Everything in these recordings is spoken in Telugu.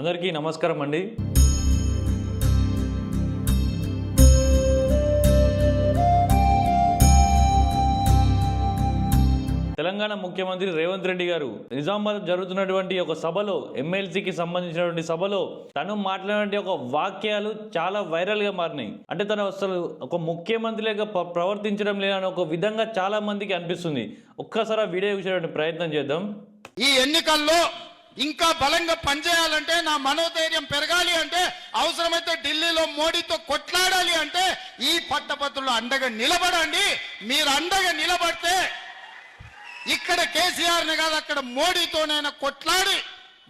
అందరికీ నమస్కారం అండి. తెలంగాణ ముఖ్యమంత్రి రేవంత్ రెడ్డి గారు నిజామాబాద్ జరుగుతున్నటువంటి ఒక సభలో ఎమ్మెల్సీకి సంబంధించినటువంటి సభలో తను మాట్లాడినటువంటి ఒక వాక్యాలు చాలా వైరల్గా మారినాయి. అంటే తను అసలు ఒక ముఖ్యమంత్రి లేక ప్ర- ప్రవర్తించడం లేదని ఒక విధంగా చాలా మందికి అనిపిస్తుంది. ఒక్కసారి ఆ వీడియో చూసేటువంటి ప్రయత్నం చేద్దాం. ఈ ఎన్నికల్లో ఇంకా బలంగా పనిచేయాలంటే నా మనోధైర్యం పెరగాలి అంటే అవసరమైతే ఢిల్లీలో మోడీతో కొట్లాడాలి అంటే ఈ పట్టపత్రులు అండగా నిలబడండి. మీరు అండగా నిలబడితే ఇక్కడ కేసీఆర్ని కాదు అక్కడ మోడీతోనైనా కొట్లాడి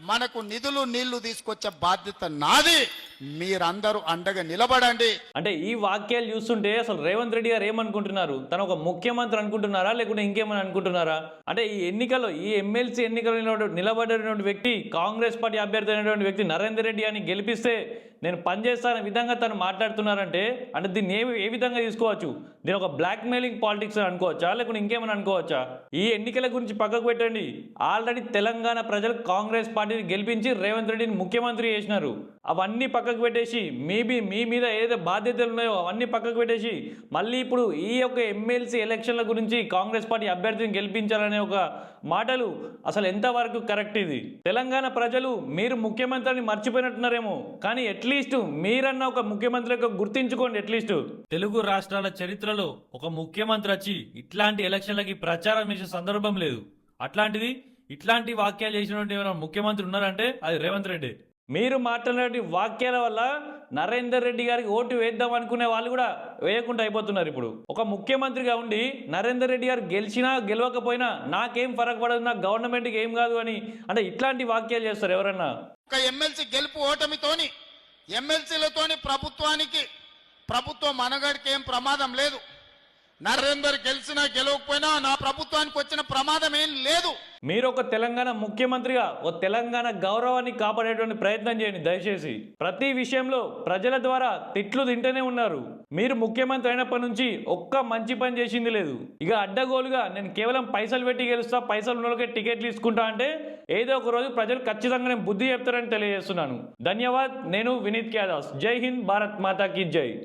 మనకు నిధులు నీళ్ళు తీసుకొచ్చే బాధ్యత నాది. మీరందరూ అండగా నిలబడండి. అంటే ఈ వాక్యాలు చూస్తుంటే అసలు రేవంత్ రెడ్డి గారు ఏమనుకుంటున్నారు? తను ఒక ముఖ్యమంత్రి అనుకుంటున్నారా? లేకుంటే ఇంకేమని అనుకుంటున్నారా? అంటే ఈ ఎన్నికల్లో ఈ ఎమ్మెల్సీ ఎన్నికలు నిలబడినటువంటి వ్యక్తి కాంగ్రెస్ పార్టీ అభ్యర్థి అయినటువంటి వ్యక్తి నరేందర్ రెడ్డి అని గెలిపిస్తే నేను పనిచేస్తాన విధంగా తను మాట్లాడుతున్నారంటే అంటే దీన్ని ఏ ఏ విధంగా తీసుకోవచ్చు? దీని ఒక బ్లాక్ మెయిలింగ్ పాలిటిక్స్ అనుకోవచ్చా? లేకుంటే ఇంకేమని అనుకోవచ్చా? ఈ ఎన్నికల గురించి పక్కకు పెట్టండి. ఆల్రెడీ తెలంగాణ ప్రజలు కాంగ్రెస్ పార్టీని గెలిపించి రేవంత్ రెడ్డిని ముఖ్యమంత్రి చేసినారు. అవన్నీ పక్క పక్కకు పెట్టేసి మీబీ మీ మీద ఏదైతే బాధ్యతలు ఉన్నాయో అవన్నీ పక్కకు పెట్టేసి మళ్ళీ ఇప్పుడు ఈ యొక్క ఎమ్మెల్సీ ఎలక్షన్ల గురించి కాంగ్రెస్ పార్టీ అభ్యర్థిని గెలిపించాలనే ఒక మాటలు అసలు ఎంతవరకు కరెక్ట్ ఇది? తెలంగాణ ప్రజలు మీరు ముఖ్యమంత్రిని మర్చిపోయినట్టున్నారేమో కానీ అట్లీస్ట్ మీరన్న ఒక ముఖ్యమంత్రిగా గుర్తించుకోండి అట్లీస్ట్. తెలుగు రాష్ట్రాల చరిత్రలో ఒక ముఖ్యమంత్రి వచ్చి ఇట్లాంటి ఎలక్షన్లకి ప్రచారం చేసే సందర్భం లేదు. అట్లాంటిది ఇట్లాంటి వాక్యాలు చేసినటువంటి ఏమైనా ముఖ్యమంత్రి ఉన్నారంటే అది రేవంత్ రెడ్డి. మీరు మాట్లాడే వాక్యాల వల్ల నరేందర్ రెడ్డి గారికి ఓటు వేద్దాం అనుకునే వాళ్ళు కూడా వేయకుండా అయిపోతున్నారు ఇప్పుడు. ఒక ముఖ్యమంత్రిగా ఉండి నరేందర్ రెడ్డి గారు గెలిచినా గెలవకపోయినా నాకేం ఫరక్ పడదు నా గవర్నమెంట్కి ఏం కాదు అని అంటే ఇట్లాంటి వాక్యాలు చేస్తారు ఎవరన్నా? ఒక ఎమ్మెల్సీ గెలుపు ఓటమితోని ఎమ్మెల్సీలతోని ప్రభుత్వానికి ప్రభుత్వం మనగడికి ఏం ప్రమాదం లేదు. నరేందర్ గెలిచినా గెలవకపోయినా నా ప్రభుత్వానికి వచ్చిన ప్రమాదం ఏం లేదు. మీరు ఒక తెలంగాణ ముఖ్యమంత్రిగా ఓ తెలంగాణ గౌరవాన్ని కాపాడేటువంటి ప్రయత్నం చేయండి దయచేసి. ప్రతి విషయంలో ప్రజల ద్వారా తిట్లు తింటూనే ఉన్నారు. మీరు ముఖ్యమంత్రి అయినప్పటి నుంచి ఒక్క మంచి పని చేసింది లేదు. ఇక అడ్డగోలుగా నేను కేవలం పైసలు పెట్టి గెలుస్తా పైసలు ఉన్నోళ్ళకే టికెట్లు తీసుకుంటా అంటే ఏదో ఒక రోజు ప్రజలు ఖచ్చితంగా నేను బుద్ధి చెప్తారని తెలియజేస్తున్నాను. ధన్యవాద్ నేను వినీత్ క్యాదాస్ జై హింద్ భారత్ మాతాకి జై.